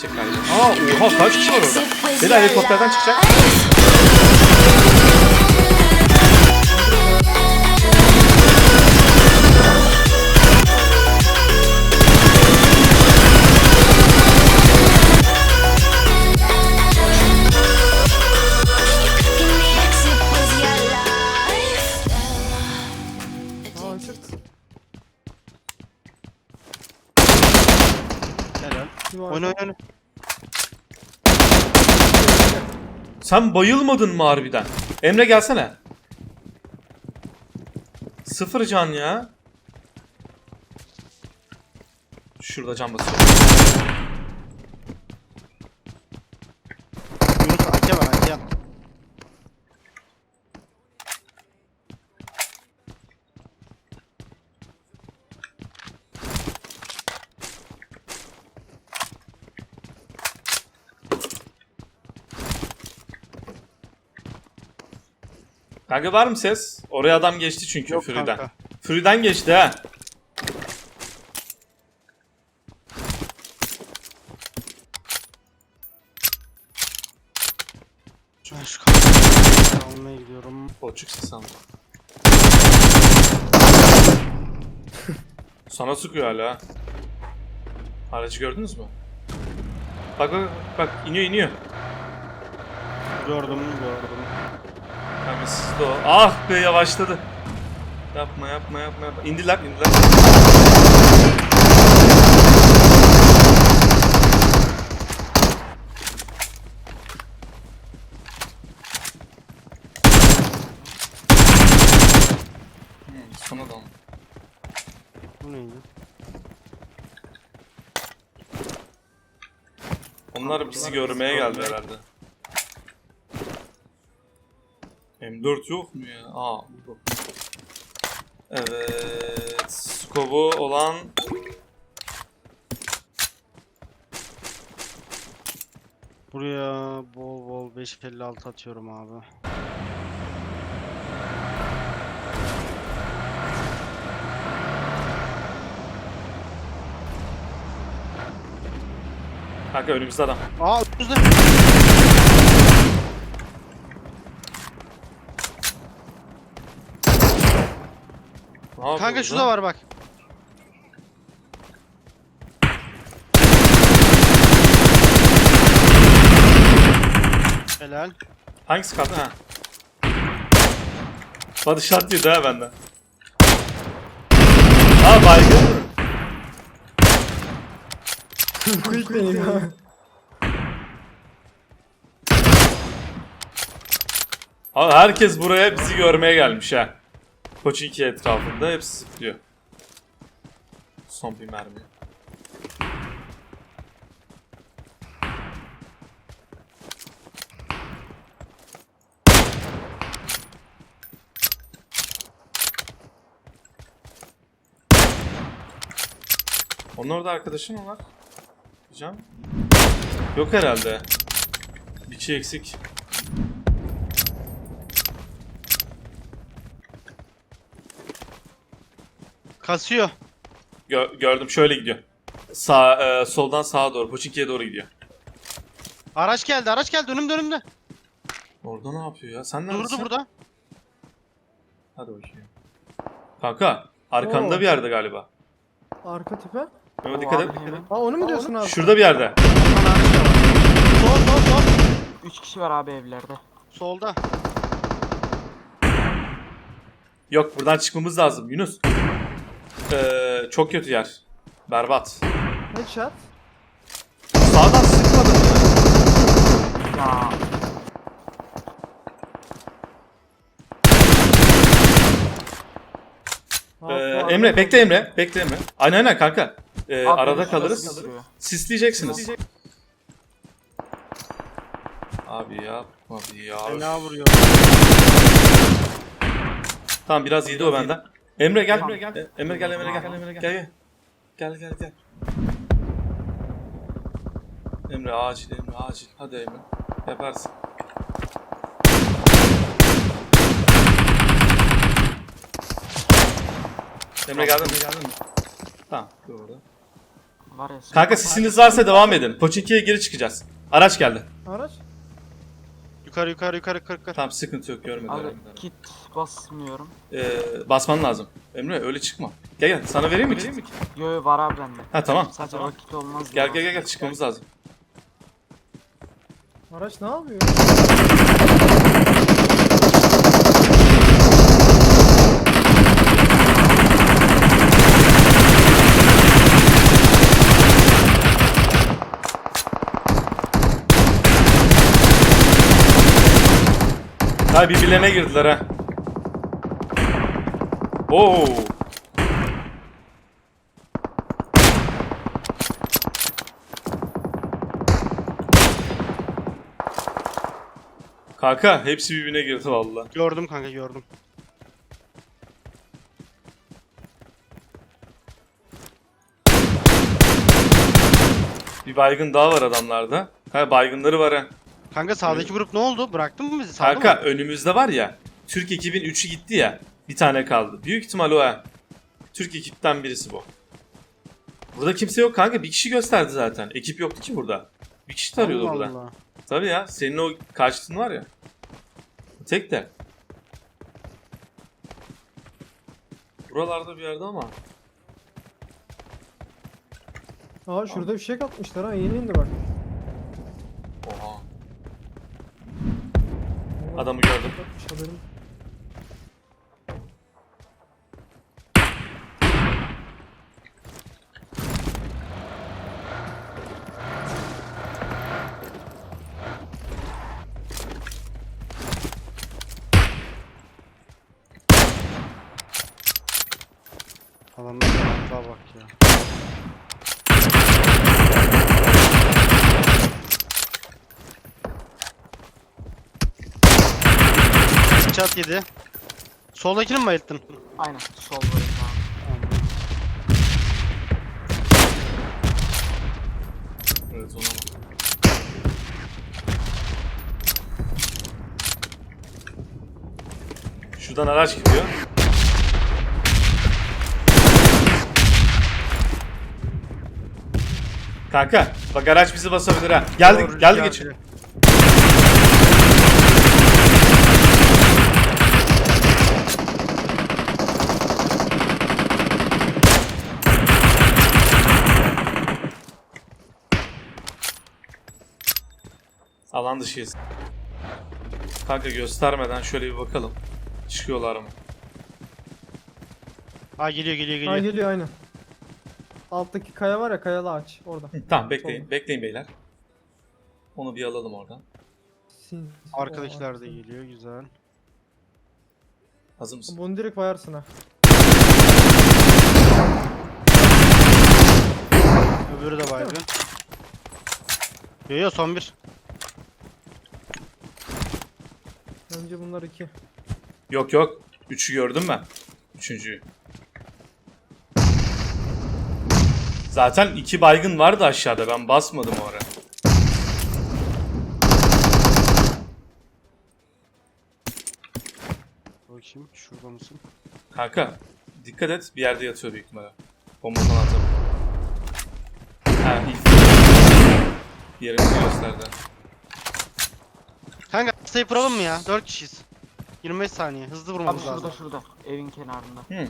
gidecek galiba. Aa oha kaç kişi var orada? Beyler helikopterden çıkacak. Sen bayılmadın mı harbiden? Emre gelsene. Sıfır can ya. Şurada can basıyor. Yunus AK var AK. Kanka var mı ses? Oraya adam geçti çünkü Yok kanka. Fury'den geçti ha. Şu kapıyı almaya gidiyorum. Boçuk ses aldı. Sana sıkıyor hala. ha. Aracı gördünüz mü? Bak bak bak iniyor iniyor. Gördüm gördüm. Sizde o. Ah be yavaşladı. Yapma yapma yapma yapma. İndiler indiler. Hmm. Bu neydi? Onlar bizi görmeye geldi herhalde. M4 yok mu ya? Aa burada. Evet. Skobu olan Buraya bol bol 556 atıyorum abi. kanka önümüzde adam. Aa önümüzde. Ne Kanka şurada var bak. Helal. Hangisi kaldı ha? Body shot yedi ha benden. Ha baygın mı? Abi herkes buraya bizi görmeye gelmiş ha. Koç 2 etrafında hepsi zıplıyor. Son bir mermi. Onun orada arkadaşın mı var? Diyeceğim. Yok herhalde. Bir kişi eksik. Kasıyor. Gö- gördüm şöyle gidiyor. Sağ, e, soldan sağa doğru, Pochinki'ye doğru gidiyor. Araç geldi araç geldi önümde önümde. Orada ne yapıyor ya? Sen neredesin? Durdu burada. Hadi bakayım. Kanka, arkanda Oo. bir yerde galiba. Arka tepe. Memo dikkat et. Ha onu mu diyorsun abi? Şurada bir yerde. Sol sol sol. 3 kişi var abi evlerde. Solda. Yok, buradan çıkmamız lazım Yunus. Ee, çok kötü yer. Berbat. Headshot. Sağdan sıkmadın mı? Ya Ee, Emre, bekle Emre. Bekle Emre. Aynen aynen kanka. Ee, abi arada kalırız. Sisleyeceksiniz. Abi yapma abi ya. Fena vuruyor. Tamam biraz yedi o benden. Emre gel. Emre gel. Emre gel, Emre gel, Emre gel. Gel gel. Gel. Emre acil, Emre acil. Hadi Emre. Yaparsın. Emre geldin mi? Geldin mi? Tamam, dur orada. Var ya. Kanka sisiniz varsa devam edin. Poçinki'ye geri çıkacağız. Araç geldi. Araç. Yukarı yukarı yukarı yukarı. yukarı. Tamam sıkıntı yok görmediler. Abi kit basmıyorum. Ee, basman lazım. Emre öyle çıkma. Gel gel sana vereyim mi kit? Yo yo var abi bende. Ha tamam. Sadece vakit olmaz. Gel gel gel gel çıkmamız lazım. Araç ne yapıyor? Ha birbirlerine girdiler ha. Oo. Kanka hepsi birbirine girdi valla. Gördüm kanka gördüm. Bir baygın daha var adamlarda. Ha baygınları var ha. Kanka sağdaki grup ne oldu? Bıraktın mı bizi? Sağda Kanka mı? önümüzde var ya. Türk ekibin 3'ü gitti ya. Bir tane kaldı. Büyük ihtimal o ha. Türk ekipten birisi bu. Burada kimse yok kanka. Bir kişi gösterdi zaten. Ekip yoktu ki burada. Bir kişi tarıyordu Allah burada. Allah. Tabii ya. Senin o karşıtın var ya. Tek de. Buralarda bir yerde ama. Aa şurada bir şey katmışlar ha yeni indi bak. Oha. Adamı gördüm. Katmış haberim. Rahatlığa bak ya. Çat yedi. Soldakini mi bayılttın? Aynen sol böyle abi. Evet ona bak. Şuradan araç gidiyor. Kanka bak araç bizi basabilir ha. Geldik Doğru, geldi geldi. geçin. Alan dışıyız. Kanka göstermeden şöyle bir bakalım. Çıkıyorlar mı? Ha geliyor geliyor Ha geliyor. geliyor aynen. Alttaki kaya var ya kayalı ağaç orada. Hı, Tamam bekleyin. Bekleyin beyler. Onu bir alalım oradan. Sin- da ağaç. geliyor güzel. Hazır mısın? Bunu direkt bayarsın ha. Öbürü de baygın. Yo yo son bir. Önce bunlar iki. Yok yok. Üçü gördüm ben. Üçüncüyü. Zaten iki baygın vardı aşağıda. Ben basmadım o ara. Bakayım şurada mısın? Kanka dikkat et. Bir yerde yatıyor büyük ihtimalle. Bomba falan atabilir. Ha ilk. Yerimizi gösterdi. Kanka sayı vuralım mı ya? 4 kişiyiz. 25 saniye. Hızlı Abi vurmamız şurada lazım. şurada. Evin kenarında. Hı.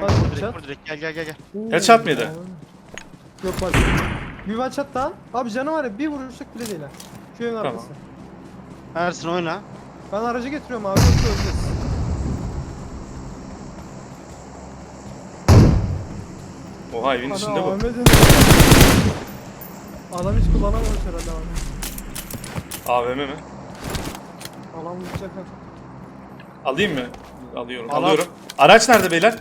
Kanka vur direkt, çat. vur direkt. Gel gel gel gel. Headshot mıydı? Yok bak. Bir one shot daha. Abi canı var ya bir vuruşluk bile değil ha. Şu evin Tamam. arkası. Ersin oyna. Ben aracı getiriyorum abi yoksa öleceğiz. Oha evin içinde bu. Ahmet'in- Adam hiç kullanamamış herhalde abi. AVM mi? Alan vuracak ha. Alayım mı? Alıyorum. Al, al. Alıyorum. Araç nerede beyler?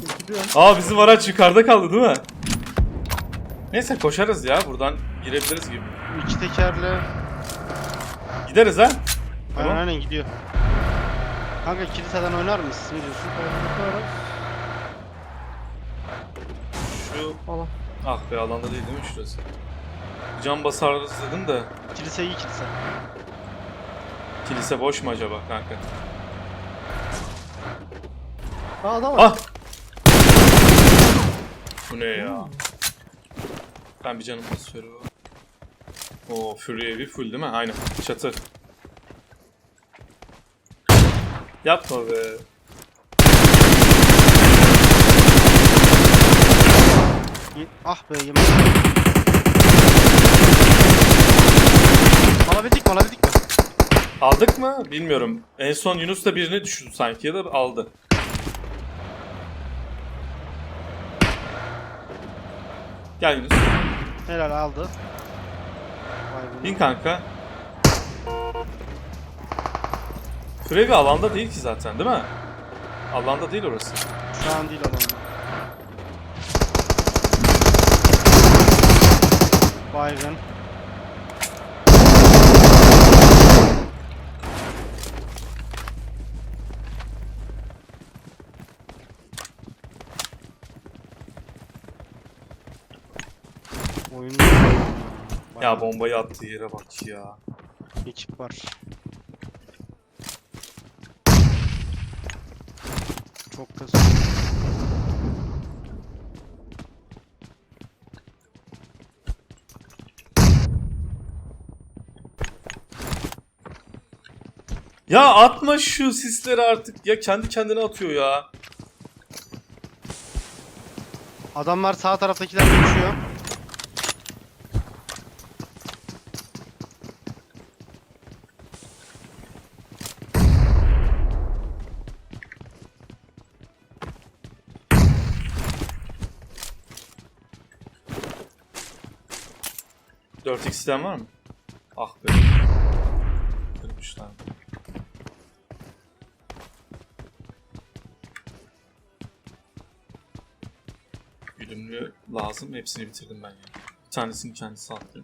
Getiriyorum. Aa bizim araç yukarıda kaldı değil mi? Neyse koşarız ya buradan girebiliriz gibi. İki tekerle. Gideriz ha. Aynen Tamam. aynen gidiyor. Kanka kiliseden oynar mısın? Ne diyorsun? Araç. Şu Alan. ah be alanda değil değil mi şurası? Cam basarız dedim de Kilise iyi kilise. kilise boş mu acaba kanka? Aa adam var. Ah! Bu ne ya? Ben bir canım basıyorum. Oo Fury evi full değil mi? Aynen. Çatı. Yapma be. Ah be yemin. Alabildik mi alabildik mi? Aldık mı? Bilmiyorum. En son Yunus da birini düşürdü sanki ya da aldı. Gel Yunus. Helal aldı. Vay. Bin kanka. Furevi alanda değil ki zaten değil mi? Alanda değil orası. Şu an değil adamda. Baygın. Ya bombayı attığı yere bak ya. ekip var. Çok da Ya atma şu sisleri artık. Ya kendi kendine atıyor ya. Adamlar sağ taraftakiler düşüyor. İsten var mı? Ah be. Kırmışlar. Güdümlü lazım. Hepsini bitirdim ben ya. Bir tanesini kendisi attı.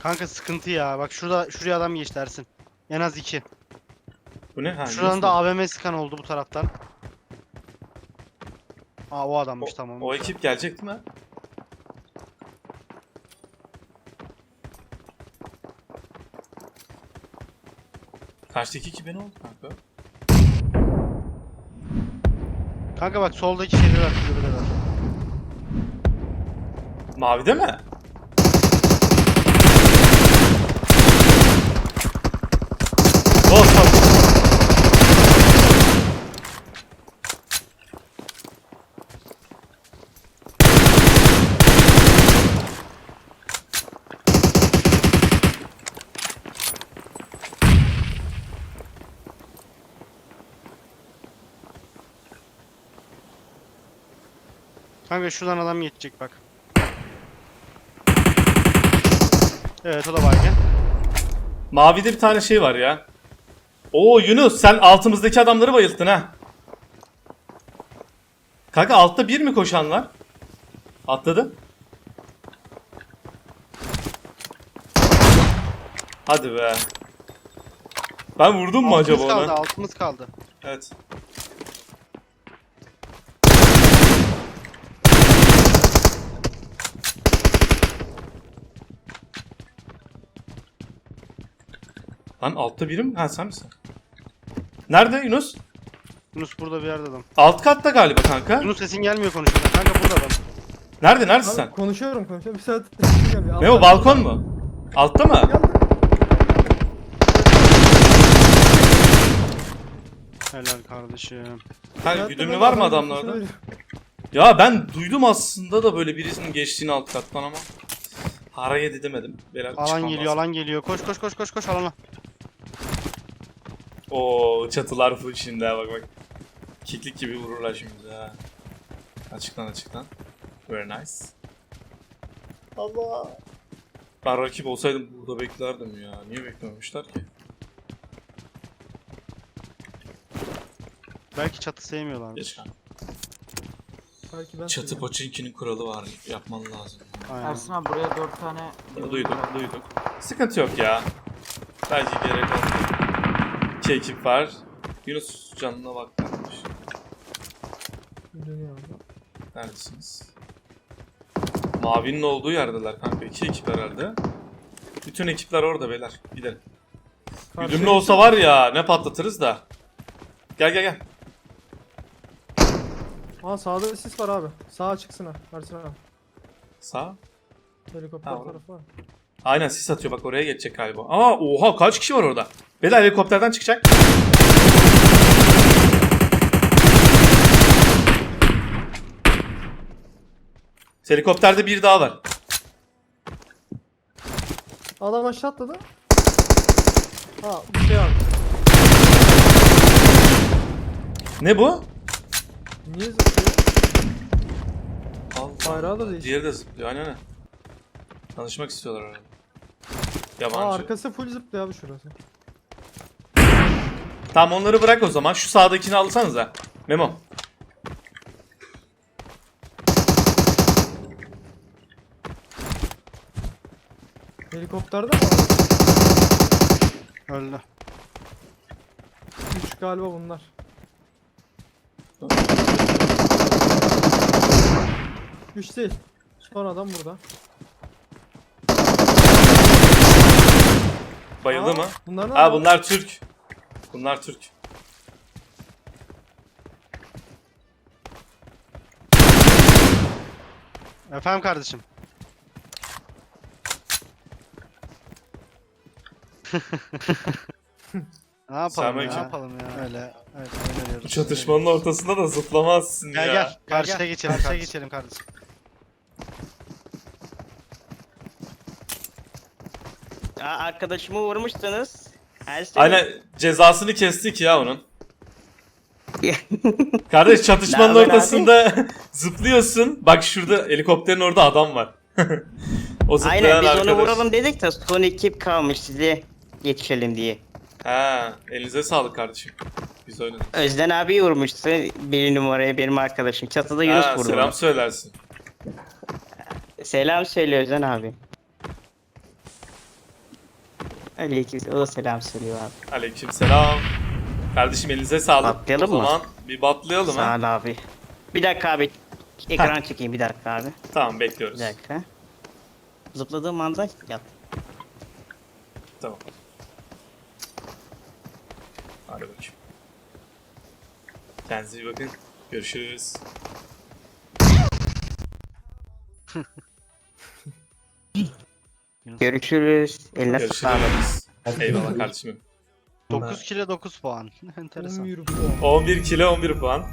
Kanka sıkıntı ya. Bak şurada şuraya adam geçti Ersin. En az iki. Bu ne? Ha, Şuradan Yunus da? AVM sıkan oldu bu taraftan. Aa o adammış tamam. O ekip gelecek mi? Karşıdaki iki ben oldu kanka. Kanka bak soldaki şeyde var. kulübede var. Mavide mi? Oh, tamam. Kanka şuradan adam geçecek bak. Evet o da baygın. Mavide bir tane şey var ya. Oo Yunus sen altımızdaki adamları bayılttın ha. Kanka altta bir mi koşan var? Atladı. Hadi be. Ben vurdum mu altımız acaba kaldı, ona? altımız kaldı. Evet. Lan altta biri mi? Ha sen misin? Nerede Yunus? Yunus burada bir yerde adam. Alt katta galiba kanka. Yunus sesin gelmiyor konuşmadan. Kanka burada adam. Nerede? Neredesin Abi, sen? konuşuyorum konuşuyorum. Bir saat gelmiyor. Ne o balkon mu? Altta mı? Helal kardeşim. Ha, güdümlü var mı adamlarda? Ya ben duydum aslında da böyle birisinin geçtiğini alt kattan ama. Hara yedi demedim. Beyler Alan çıkmam geliyor, lazım. alan geliyor. Koş koş koş koş koş alana. Oo çatılar full şimdi ha bak bak. Kiklik gibi vururlar şimdi ha. Açıktan açıktan. Very nice. Allah. Ben rakip olsaydım burada beklerdim ya. Niye beklememişler ki? Belki çatı sevmiyorlar. Geç kanka. Belki ben Çatı söyleyeyim. Pochinki'nin kuralı var. Yapman lazım. Aynen. Ersin abi buraya 4 tane Duyduk, duyduk. Sıkıntı yok ya. Belki gerek olmuyor. İki ekip var. Yunus canına bak. kardeş. Neredesiniz? Mavinin olduğu yerdeler kanka. İki ekip herhalde. Bütün ekipler orada beyler. Gidelim. Güdümlü olsa var ya ne patlatırız da. Gel gel gel. Aa sağda sis var abi. Sağa çıksın ha. Ersin abi. Sağ. Helikopter Tamam. tarafı var. Aynen sis atıyor bak oraya geçecek galiba. Aa oha kaç kişi var orada? Beyler helikopterden çıkacak. Helikopterde bir daha var. Adam aşağı atladı. Ha bir şey var. Ne bu? Niye zıplıyor? Allah. Bayrağı da değişti. Diğeri de zıplıyor aynen öyle. Tanışmak istiyorlar orada. Yabancı. Aa arkası full zıplıyor abi şurası. Tamam onları bırak o zaman. Şu sağdakini alsanıza. Memo. Helikopterde mi? Öldü. Üç galiba bunlar. Üç değil. Son adam burada. Bayıldı Aa, mı? Bunlar ne? Ha bunlar Türk. Bunlar Türk. Efendim kardeşim. ne yapalım ya? Ne yapalım ya? Öyle. Evet, Bu çatışmanın ortasında da zıplamazsın Gel ya. gel. Karşıya geçelim. Karşıya geçelim kardeşim. Arkadaşımı vurmuştunuz. Her şey. Aynen cezasını kestik ya onun. Kardeş çatışmanın Ne haber abi? ortasında zıplıyorsun. Bak şurada helikopterin orada adam var. o zıplayan Aynen biz arkadaş. onu vuralım dedik de son ekip kalmış size yetişelim diye. Ha, elinize sağlık kardeşim. Biz oynadık. Özden abi vurmuştu bir numaraya benim arkadaşım. Çatıda Yunus Ha, vurdu. selam Selam. söylersin. selam söyle Özden abi. Aleyküm o da selam söylüyor abi. Aleyküm selam. Kardeşim elinize sağlık. Batlayalım o mı? zaman bir batlayalım ha. Sağ ol abi. Bir dakika abi. Ekran çekeyim bir dakika abi. Tamam bekliyoruz. Bir dakika. Zıpladığım anda yap. Tamam. Hadi bakayım. Kendinize iyi bakın. Görüşürüz. Görüşürüz. Eline sağlık. Görüşürüz. Eyvallah kardeşim. 9 kilo 9 puan. Enteresan. 11 puan. 11 kilo 11 puan.